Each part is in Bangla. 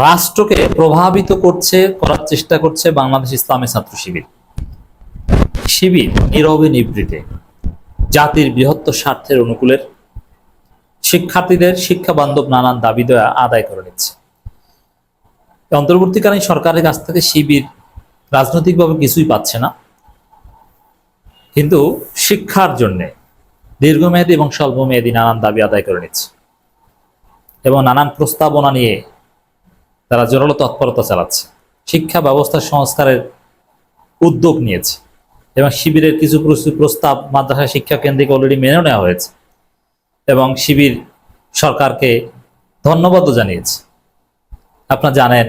রাষ্ট্রকে প্রভাবিত করছে, করার চেষ্টা করছে বাংলাদেশ ইসলামী ছাত্র শিবির। শিবির নীরবে নিবৃতে। জাতির বৃহত্তর স্বার্থের অনুকূলের। শিক্ষার্থীদের শিক্ষা নানান দাবি দেওয়া আদায় করে নিচ্ছে। অন্তর্বর্তীকালীন সরকারের কাছ থেকে শিবির রাজনৈতিকভাবে কিছুই পাচ্ছে না। কিন্তু শিক্ষার জন্যে দীর্ঘমেয়াদী এবং স্বল্পমেয়াদী নানান দাবি আদায় করে নিচ্ছে। এবং নানান প্রস্তাবনা নিয়ে তারা জোরালো তৎপরতা চালাচ্ছে। শিক্ষা ব্যবস্থা সংস্কারের উদ্যোগ নিয়েছে এবং শিবিরের কিছু প্রস্তাব মাদ্রাসা শিক্ষা কেন্দ্রিক অলরেডি মেনে নেওয়া হয়েছে এবং শিবির সরকারকে ধন্যবাদও জানিয়েছে। আপনারা জানেন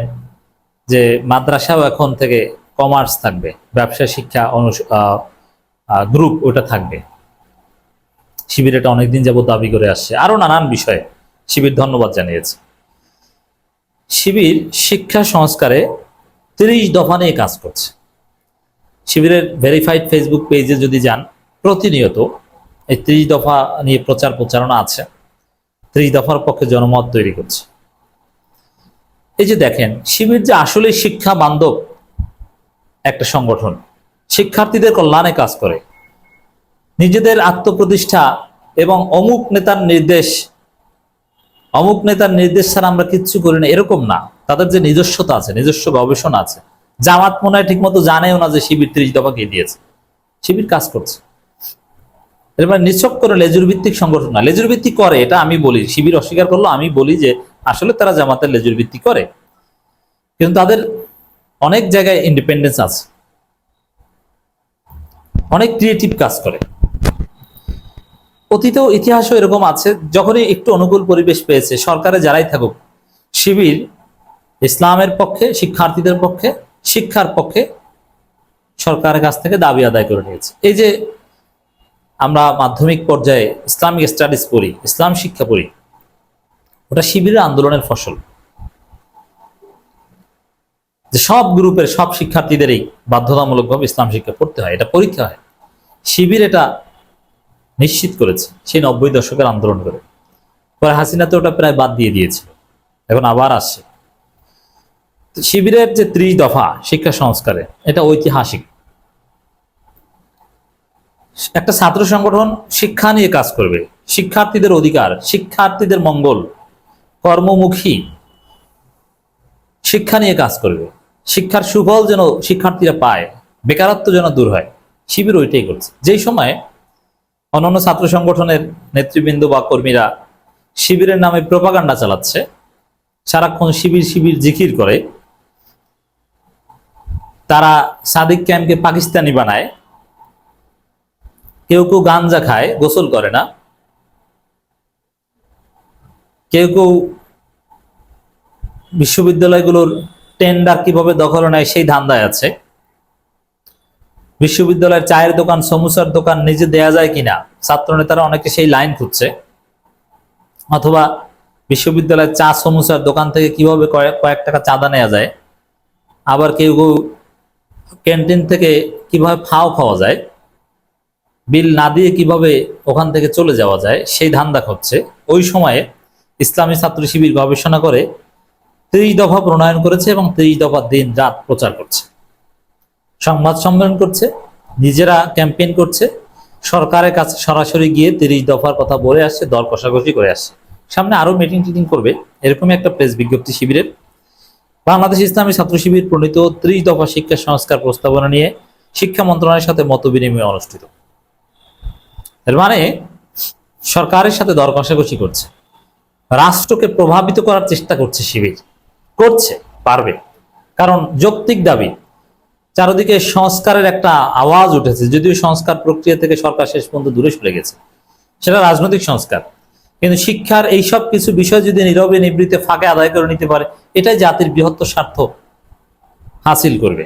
যে মাদ্রাসাও এখন থেকে কমার্স থাকবে, ব্যবসা শিক্ষা অনু গ্রুপ ওটা থাকবে। শিবির এটা অনেকদিন যাবত দাবি করে আসছে। আরও নানান বিষয়ে শিবির ধন্যবাদ জানিয়েছে। শিবির শিক্ষা সংস্কারে তিরিশ দফা নিয়ে কাজ করছে। শিবিরের ভেরিফাইড ফেসবুক পেজে যদি যান, প্রতিনিয়ত এই ত্রিশ দফা নিয়ে প্রচার প্রচারণা আছে। ত্রিশ দফার পক্ষে জনমত তৈরি করছে। এই যে দেখেন, শিবির যে আসলে শিক্ষা বান্ধব একটা সংগঠন, শিক্ষার্থীদের কল্যাণে কাজ করে। নিজেদের আত্মপ্রতিষ্ঠা এবং অমুক নেতার নির্দেশ অমুক নেতার নির্দেশ ছাড়া আমরা কিচ্ছু করি না, এরকম না। তাদের যে নিজস্বতা আছে, নিজস্ব গবেষণা আছে। জামাত মনে হয় ঠিক মতো জানেও না যে শিবির ত্রিশ দফা কে দিয়েছে। শিবির কাজ করছে। এবার নিছক করে লেজুর ভিত্তিক সংগঠন না। লেজুর ভিত্তিক করে, এটা আমি বলি। শিবির অস্বীকার করল, আমি বলি যে আসলে তারা জামাতের লেজুর ভিত্তিক করে। কিন্তু তাদের অনেক জায়গায় ইন্ডিপেন্ডেন্স আছে। অনেক ক্রিয়েটিভ কাজ করে। অতীতেও ইতিহাসও এরকম আছে, যখনই একটু অনুকূল পরিবেশ পেয়েছে, সরকারে যারাই থাকুক, শিবির, ইসলামের পক্ষে, শিক্ষার্থীদের পক্ষে, শিক্ষার পক্ষে সরকারের কাছ থেকে দাবি আদায় করে নিয়েছে। এই যে আমরা মাধ্যমিক পর্যায়ে ইসলামিক স্টাডিজ পড়ি, ইসলাম শিক্ষা পড়ি, ওটা শিবিরের আন্দোলনের ফসল। যে সব গ্রুপের সব শিক্ষার্থীদেরই বাধ্যতামূলকভাবে ইসলাম শিক্ষা পড়তে হয়, এটা পরীক্ষা হয়। শিবির এটা নিশ্চিত করেছে সেই নব্বই দশকের আন্দোলন করে। পরে হাসিনা তো ওটা প্রায় বাদ দিয়ে দিয়েছিল, এখন আবার আসছে। শিবিরের যে ত্রিশ দফা শিক্ষা সংস্কারে, এটা ঐতিহাসিক। একটা ছাত্র সংগঠন শিক্ষা নিয়ে কাজ করবে, শিক্ষার্থীদের অধিকার, শিক্ষার্থীদের মঙ্গল, কর্মমুখী, শিক্ষা নিয়ে কাজ করবে। শিক্ষার সুফল যেন শিক্ষার্থীরা পায়, বেকারত্ব যেন দূর হয়, শিবির ওইটাই করছে। যেই সময় অন্যান্য ছাত্র সংগঠনের নেতৃবৃন্দ বা কর্মীরা শিবিরের নামে প্রপাগান্ডা চালাচ্ছে। সারাক্ষণ শিবির শিবির জিকির করে। তারা সাদিক ক্যাম্পকে পাকিস্তানি বানায়। কেউ কেউ গাঞ্জা খায়, গোসল করে না। কেউ কেউ বিশ্ববিদ্যালয়গুলোর টেন্ডার কীভাবে দখল নেয় সেই ধান্দায় আছে। বিশ্ববিদ্যালয়ের চায়ের দোকান, সমুসার দোকান নিজে দেয়া যায় কিনা? ছাত্র নেতারা অনেকে সেই লাইন খুঁজছে। অথবা বিশ্ববিদ্যালয়ের চা, সমুসার দোকান থেকে কীভাবে কয়েক টাকা চাঁদা নেওয়া যায়? আবার কেউ কেউ ক্যান্টিন থেকে কীভাবে ফাও খাওয়া যায়? বিল না দিয়ে কীভাবে ওখান থেকে চলে যাওয়া যায়? সেই ধান্দা খুঁজছে। ওই সময়ে ইসলামী ছাত্র শিবির গবেষণা করে ত্রিশ দফা প্রণয়ন করেছে এবং ত্রিশ দফা দিন রাত প্রচার করছে। সংবাদ সম্মেলন করছে, নিজেরা ক্যাম্পেইন করছে। সরকারের কাছে সরাসরি গিয়ে তিরিশ দফার কথা বলে আসছে দর কষাকষি করে আসছে। সামনে আরও মিটিং টিটিং করবে, এরকমই একটা প্রেস বিজ্ঞপ্তি শিবিরের। বাংলাদেশ ইসলামী ছাত্র শিবির প্রণীত ত্রিশ দফা শিক্ষা সংস্কার প্রস্তাবনা নিয়ে শিক্ষা মন্ত্রণালয়ের সাথে মত বিনিময় অনুষ্ঠিত। এর মানে সরকারের সাথে দর কষাকষি করছে। রাষ্ট্রকে প্রভাবিত করার চেষ্টা করছে শিবির। করছে, পারবে। কারণ যৌক্তিক দাবি চারদিকে সংস্কারের একটা আওয়াজ উঠেছে, যদিও সংস্কার প্রক্রিয়া থেকে সরকার শেষ পর্যন্ত দূরে সরে গেছে। সেটা রাজনৈতিক সংস্কার। কিন্তু শিক্ষার এই সব কিছু বিষয় যদি নীরবে নিবৃত্তে ফাঁকে আদায় করে নিতে পারে, এটাই জাতির বৃহত্তর স্বার্থ হাসিল করবে।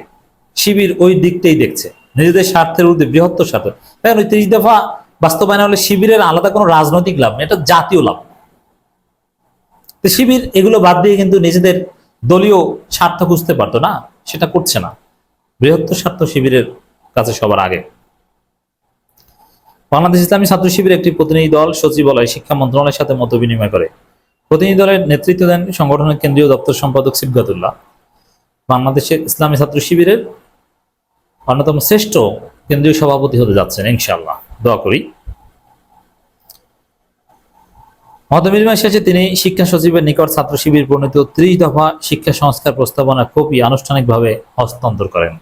শিবির ওই দিকটাই দেখছে। নিজেদের স্বার্থের ঊর্ধ্বে বৃহত্তর স্বার্থ। দেখেন, ওই ত্রিশ দফা বাস্তবায়ন হলে শিবিরের আলাদা কোনো রাজনৈতিক লাভ এটা জাতীয় লাভ। তো শিবির এগুলো বাদ দিয়ে কিন্তু নিজেদের দলীয় স্বার্থ খুঁজতে পারতো না, সেটা করছে না। বৃহত্তর ছাত্র শিবিরের কাছে সবার আগে। বাংলাদেশ ইসলামী ছাত্র শিবিরের একটি প্রতিনিধি দল সচিবালয় শিক্ষা মন্ত্রণালয়ের সাথে মত বিনিময় করে। প্রতিনিধি দলের নেতৃত্ব দেন সংগঠনের কেন্দ্রীয় দপ্তর সম্পাদক শিবগাতুল্লাহ বাংলাদেশের ইসলামী ছাত্র শিবিরের অন্যতম শ্রেষ্ঠ কেন্দ্রীয় সভাপতি হতে যাচ্ছেন ইনশাল্লাহ দোয়া করি। মতবিনিময় শেষে তিনি শিক্ষা সচিবের নিকট ছাত্র শিবির প্রণীত ত্রিশ দফা শিক্ষা সংস্কার প্রস্তাবনা কপি আনুষ্ঠানিকভাবে হস্তান্তর করেন।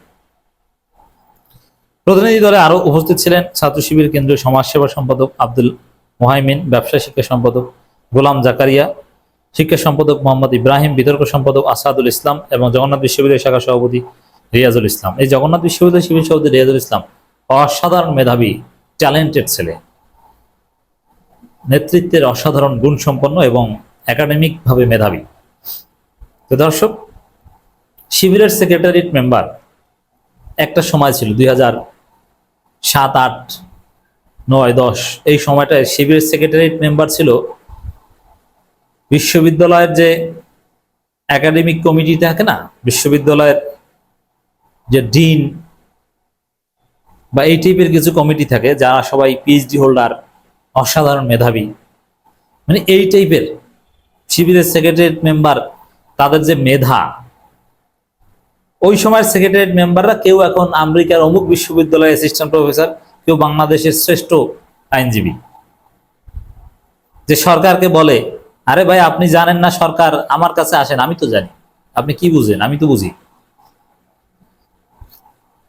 প্রতিনিধি দলে আরও উপস্থিত ছিলেন ছাত্র শিবির কেন্দ্রীয় সমাজসেবা সম্পাদক আব্দুল মোহাইমিন ব্যবসা শিক্ষা সম্পাদক গোলাম জাকারিয়া, শিক্ষা সম্পাদক মোহাম্মদ ইব্রাহিম, বিতর্ক সম্পাদক আসাদুল ইসলাম এবং জগন্নাথ বিশ্ববিদ্যালয় শাখা সভাপতি রিয়াজুল ইসলাম। এই জগন্নাথ বিশ্ববিদ্যালয় শিবির সভাপতি রিয়াজুল ইসলাম অসাধারণ মেধাবী ট্যালেন্টেড ছেলে। নেতৃত্বের অসাধারণ গুণসম্পন্ন এবং একাডেমিক ভাবে মেধাবী। তো দর্শক, শিবিরের সেক্রেটারিয়েট মেম্বার একটা সময় ছিল, দুই হাজার সাত, আট, নয়, দশ। এই সময়টায় শিবিরের সেক্রেটারিয়েট মেম্বার ছিল বিশ্ববিদ্যালয়ের যে একাডেমিক কমিটি থাকে না, বিশ্ববিদ্যালয়ের যে ডিন বা এই টাইপের কিছু কমিটি থাকে, যারা সবাই পিএইচডি হোল্ডার অসাধারণ মেধাবী। মানে এই টাইপের শিবিরের সেক্রেটারিয়েট মেম্বার তাদের যে মেধা, ওই সময়ের সেক্রেটারিয়েট মেম্বাররা কেউ এখন আমেরিকার অমুক বিশ্ববিদ্যালয়ের অ্যাসিস্ট্যান্ট প্রফেসর কেউ বাংলাদেশের শ্রেষ্ঠ আইনজীবী। যে সরকারকে বলে, আরে ভাই, আপনি জানেন না সরকার আমার কাছে আসেন, আমি তো জানি। আপনি কি বুঝেন? আমি তো বুঝি।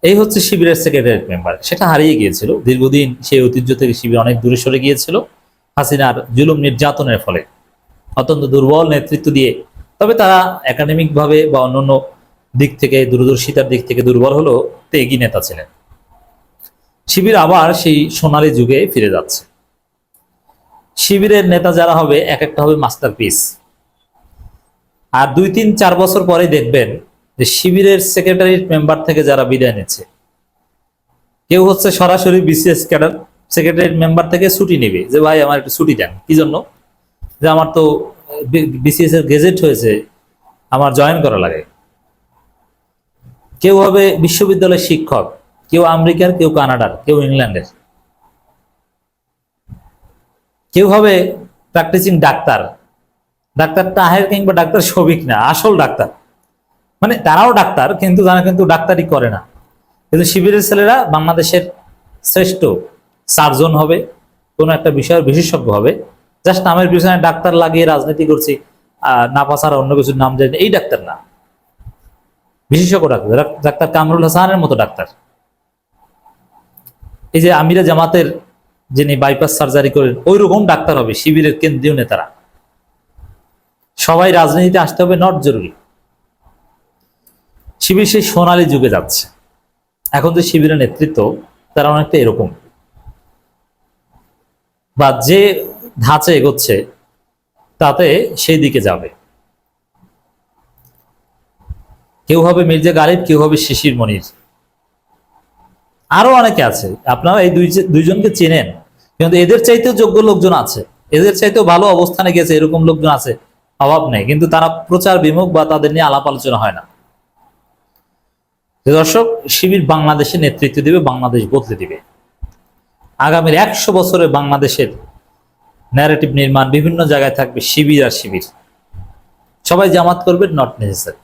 এই হচ্ছে শিবিরের সেক্রেটারিয়েট মেম্বার সেটা হারিয়ে গিয়েছিল। দীর্ঘদিন সেই ঐতিহ্য থেকে শিবির অনেক দূরে সরে গিয়েছিল। হাসিনার জুলুম নির্যাতনের ফলে। অত্যন্ত দুর্বল নেতৃত্ব দিয়ে। তবে তারা একাডেমিক ভাবে বা অন্যান্য দিক থেকে, দূরদর্শিতার দিক থেকে দুর্বল হলেও তেগি নেতা ছিলেন। শিবির আবার সেই সোনালি যুগে ফিরে যাচ্ছে। শিবিরের নেতা যারা হবে, এক একটা হবে মাস্টার পিস আর দুই, তিন, চার বছর পরে দেখবেন যে শিবিরের সেক্রেটারিয়েট মেম্বার থেকে যারা বিদায় নিচ্ছে। কেউ হচ্ছে সরাসরি বিসিএস ক্যাডার সেক্রেটারিয়েট মেম্বার থেকে ছুটি নেবে যে, ভাই, আমার একটু ছুটি দেন। কি জন্য? যে, আমার তো বিসিএস এর গেজেট হয়েছে, আমার জয়েন করা লাগে। কেউ হবে বিশ্ববিদ্যালয়ের শিক্ষক, কেউ আমেরিকার, কেউ কানাডার, কেউ ইংল্যান্ডের। কেউ হবে প্র্যাকটিসিং ডাক্তার ডাক্তার তাহের কিংবা ডাক্তার শফিক না, আসল ডাক্তার মানে তারাও ডাক্তার, কিন্তু তারা কিন্তু ডাক্তারি করে না। কিন্তু শিবিরের ছেলেরা বাংলাদেশের শ্রেষ্ঠ সার্জন হবে, কোনো একটা বিষয়ের বিশেষজ্ঞ হবে। জাস্ট নামের পিছনে ডাক্তার লাগিয়ে রাজনীতি করছি না পাসার অন্য কিছুর নাম জানি এই ডাক্তার না। বিশেষজ্ঞ ডাক্তার ডাক্তার কামরুল হাসানের মতো ডাক্তার। এই যে আমিরা জামাতের যিনি বাইপাস সার্জারি করেন ওই রকম ডাক্তার হবে শিবিরের কেন্দ্রীয় নেতারা। সবাই রাজনীতিতে আসতে হবে নট জরুরি। শিবির সেই সোনালী যুগে যাচ্ছে। এখন যে শিবিরের নেতৃত্ব, তারা অনেকটা এরকম। বা যে ধাঁচে এগোচ্ছে, তাতে সেই দিকে যাবে। কেউ হবে মির্জা গালিব, কেউ হবে শিশির মনির। আরও অনেকে আছে। আপনারা এই দুই দুইজনকে চেনেন, কিন্তু এদের চাইতেও যোগ্য লোকজন আছে। এদের চাইতেও ভালো অবস্থানে গেছে, এরকম লোকজন আছে, অভাব নেই। কিন্তু তারা প্রচার বিমুখ বা তাদের নিয়ে আলাপ আলোচনা হয় না। দর্শক, শিবির বাংলাদেশে নেতৃত্ব দেবে, বাংলাদেশ বদলে দিবে। আগামীর একশো বছরে বাংলাদেশের ন্যারেটিভ নির্মাণ বিভিন্ন জায়গায় থাকবে শিবির আর শিবির। সবাই জামাত করবে নট নেসেসারি